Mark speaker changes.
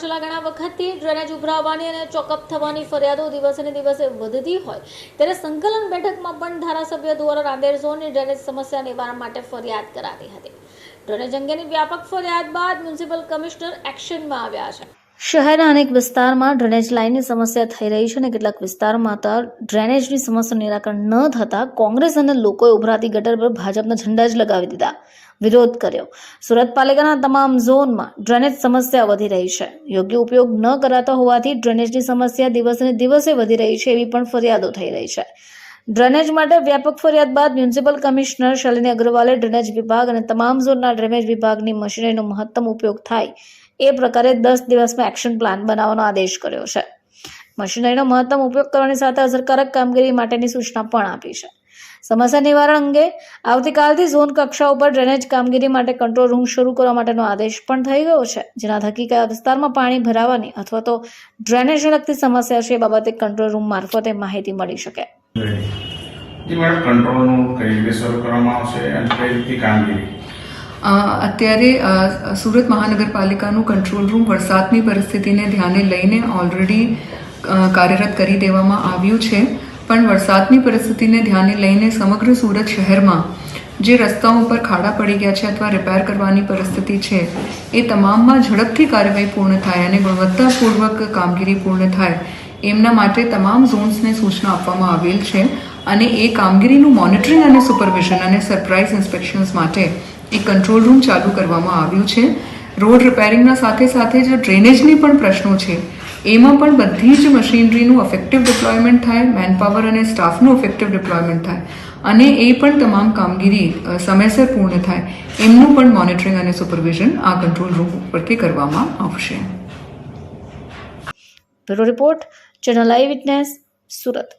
Speaker 1: છેલ્લા ઘણા વખતથી ડ્રેનેજ ઉભરાવવાની અને ચોકઅપ થવાની ફરિયાદો દિવસે ને દિવસે વધતી હોય. ત્યારે સંકલન બેઠકમાં પણ ધારાસભ્ય દ્વારા રાંદેર ઝોનની ડ્રેનેજ સમસ્યા નિવારણ માટે ફરિયાદ કરાવી હતી. ડ્રેનેજ અંગેની વ્યાપક ફરિયાદ બાદ મ્યુનિસિપલ કમિશનર એક્શનમાં આવ્યા છે. શહેરના અનેક વિસ્તારમાં ડ્રેનેજ લાઇનની સમસ્યા થઈ રહી છે અને કેટલાક વિસ્તારમાં તો ડ્રેનેજની સમસ્યાનું નિરાકરણ ન થતાં કોંગ્રેસ અને લોકોએ ઉભરાતી ગટર પર ભાજપના ઝંડા જ લગાવી દીધા. વિરોધ કર્યો. સુરત પાલિકાના તમામ ઝોનમાં ડ્રેનેજ સમસ્યા વધી રહી છે. યોગ્ય ઉપયોગ ન કરાતો હોવાથી ડ્રેનેજની સમસ્યા દિવસે દિવસે વધી રહી છે એવી પણ ફરિયાદો થઈ રહી છે. ડ્રેનેજ માટે વ્યાપક ફરિયાદ બાદ મ્યુનિસિપલ કમિશનર શાલિની અગ્રવાલે ડ્રેનેજ વિભાગ અને તમામ ઝોનના ડ્રેનેજ વિભાગની મશીનરીનો મહત્તમ ઉપયોગ થાય એ પ્રકારે દસ દિવસમાં એક્શન પ્લાન બનાવવાનો આદેશ કર્યો છે. મશીનરીનો મહત્તમ ઉપયોગ કરવાની સાથે અસરકારક કામગીરી માટેની સૂચના પણ આપી છે. સમસ્યા નિવારણ અંગે આવતીકાલથી ઝોન કક્ષા ઉપર ડ્રેનેજ કામગીરી માટે કંટ્રોલ રૂમ શરૂ કરવા માટેનો આદેશ પણ થઈ ગયો છે. જેના થકી કયા વિસ્તારમાં પાણી ભરાવાની અથવા તો ડ્રેનેજને લગતી સમસ્યા છે એ બાબતે કંટ્રોલ રૂમ મારફતે માહિતી મળી શકે.
Speaker 2: જી
Speaker 3: અત્યારે સુરત મહાનગરપાલિકાનું કંટ્રોલ રૂમ વરસાદની પરિસ્થિતિને ધ્યાને લઈને ઓલરેડી કાર્યરત કરી દેવામાં આવ્યું છે. પણ વરસાદની પરિસ્થિતિને ધ્યાને લઈને સમગ્ર સુરત શહેરમાં જે રસ્તાઓ ઉપર ખાડા પડી ગયા છે અથવા રિપેર કરવાની પરિસ્થિતિ છે, એ તમામમાં ઝડપથી કાર્યવાહી પૂર્ણ થાય અને ગુણવત્તાપૂર્વક કામગીરી પૂર્ણ થાય. એમના માટે તમામ ઝોન્સને સૂચના આપવામાં આવેલ છે અને એ કામગીરીનું મોનિટરિંગ અને સુપરવિઝન અને સરપ્રાઇઝ ઇન્સ્પેક્શન્સ માટે એક કંટ્રોલ રૂમ ચાલુ કરવામાં આવ્યું છે. રોડ રિપેરિંગના સાથે સાથે જે ડ્રેનેજની પણ પ્રશ્નો છે. એમાં પણ બધી જ મશીનરીનું ઇફેક્ટિવ ડિપ્લોયમેન્ટ થાય મેનપાવર અને સ્ટાફનું ઇફેક્ટિવ ડિપ્લોયમેન્ટ થાય અને એ પણ તમામ કામગીરી સમયસર પૂર્ણ થાય. એમનું પણ મોનિટરિંગ અને સુપરવિઝન આ કંટ્રોલ રૂમ ઉપરથી કરવામાં આવશે.
Speaker 1: Report. Channel eye witness Surat.